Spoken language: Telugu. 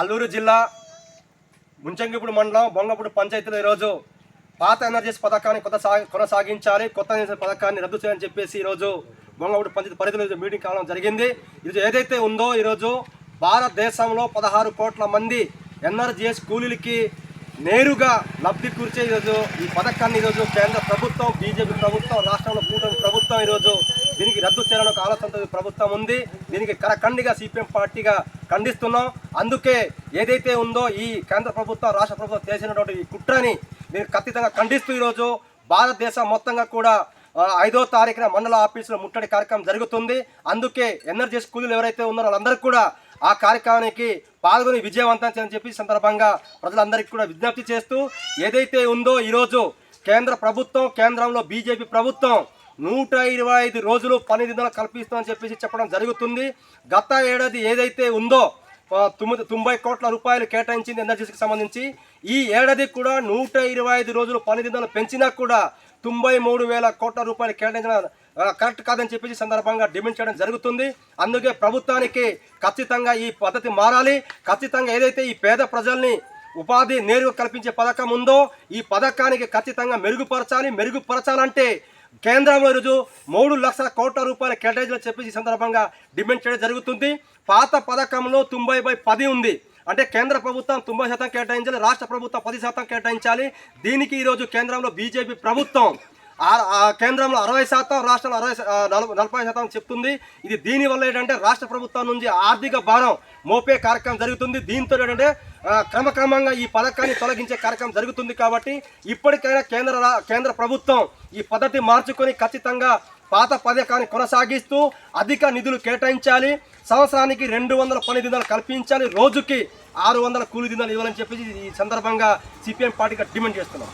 అల్లూరు జిల్లా ముంచంగిపుడు మండలం బొంగపూడి పంచాయతీలో ఈరోజు పాత ఎనర్జీస్ పథకాన్ని కొత్త కొనసాగించాలి కొత్త ఎనర్జీ పథకాన్ని రద్దు చేయాలని చెప్పేసి ఈరోజు బొంగపూడి పంచాయతీ పరిధిలో మీటింగ్ కావడం జరిగింది. ఈరోజు ఏదైతే ఉందో ఈరోజు భారతదేశంలో పదహారు కోట్ల మంది ఎన్ఆర్జీఎస్ కూలీలకి నేరుగా లబ్ధి కూర్చే ఈరోజు ఈ పథకాన్ని ఈరోజు కేంద్ర ప్రభుత్వం బీజేపీ ప్రభుత్వం రాష్ట్రంలో కూటమి ప్రభుత్వం ఈరోజు దీనికి రద్దు చేయాలని ఒక ఆలోచనతో ప్రభుత్వం ఉంది. దీనికి కరఖండిగా సిపిఎం పార్టీగా ఖండిస్తున్నాం. అందుకే ఏదైతే ఉందో ఈ కేంద్ర ప్రభుత్వం రాష్ట్ర ప్రభుత్వం చేసినటువంటి ఈ కుట్రని మీరు ఖచ్చితంగా ఖండిస్తూ ఈరోజు భారతదేశం మొత్తంగా కూడా ఐదో తారీఖున మండల ఆఫీసులో ముట్టడి కార్యక్రమం జరుగుతుంది. అందుకే ఎనర్జీ స్కూళ్ళు ఎవరైతే ఉన్నారో వాళ్ళందరూ కూడా ఆ కార్యక్రమానికి పాల్గొని విజయవంతం చేయని చెప్పి సందర్భంగా ప్రజలందరికీ కూడా విజ్ఞప్తి చేస్తూ ఏదైతే ఉందో ఈరోజు కేంద్ర ప్రభుత్వం కేంద్రంలో బీజేపీ ప్రభుత్వం నూట ఇరవై ఐదు రోజులు పని దినాలు కల్పిస్తామని చెప్పేసి చెప్పడం జరుగుతుంది. గత ఏడాది ఏదైతే ఉందో తొమ్మిది తొంభై కోట్ల రూపాయలు కేటాయించింది ఎనర్జీకి సంబంధించి ఈ ఏడాది కూడా నూట ఇరవై ఐదు రోజులు పని దినాలు పెంచినా కూడా తొంభై మూడు వేల కోట్ల రూపాయలు కేటాయించిన కరెక్ట్ కాదని చెప్పేసి సందర్భంగా డిమాండ్ చేయడం జరుగుతుంది. అందుకే ప్రభుత్వానికి ఖచ్చితంగా ఈ పద్ధతి మారాలి. ఖచ్చితంగా ఏదైతే ఈ పేద ప్రజల్ని ఉపాధి నేరుగా కల్పించే పథకం ఉందో ఈ పథకానికి ఖచ్చితంగా మెరుగుపరచాలి. మెరుగుపరచాలంటే కేంద్రంలో ఈరోజు మూడు లక్షల కోట్ల రూపాయల కేటాయించాలని చెప్పేసి ఈ సందర్భంగా డిమాండ్ చేయడం జరుగుతుంది. పాత పథకంలో తొంభై బై పది ఉంది. అంటే కేంద్ర ప్రభుత్వం తొంభై శాతం కేటాయించాలి రాష్ట్ర ప్రభుత్వం పది శాతం కేటాయించాలి. దీనికి ఈరోజు కేంద్రంలో బీజేపీ ప్రభుత్వం కేంద్రంలో అరవై శాతం రాష్ట్రంలో అరవై నలభై శాతం చెప్తుంది. ఇది దీనివల్ల ఏంటంటే రాష్ట్ర ప్రభుత్వం నుంచి ఆర్థిక భారం మోపే కార్యక్రమం జరుగుతుంది. దీంతో ఏంటంటే క్రమక్రమంగా ఈ పథకాన్ని తొలగించే కార్యక్రమం జరుగుతుంది కాబట్టి ఇప్పటికైనా కేంద్ర కేంద్ర ప్రభుత్వం ఈ పద్ధతి మార్చుకొని ఖచ్చితంగా పాత పథకాన్ని కొనసాగిస్తూ అధిక నిధులు కేటాయించాలి. సంవత్సరానికి రెండు వందల పని దినాలు కల్పించాలి. రోజుకి ఆరు వందల కూలి దినాలు ఇవ్వాలని చెప్పేసి ఈ సందర్భంగా సిపిఎం పార్టీగా డిమాండ్ చేస్తున్నాం.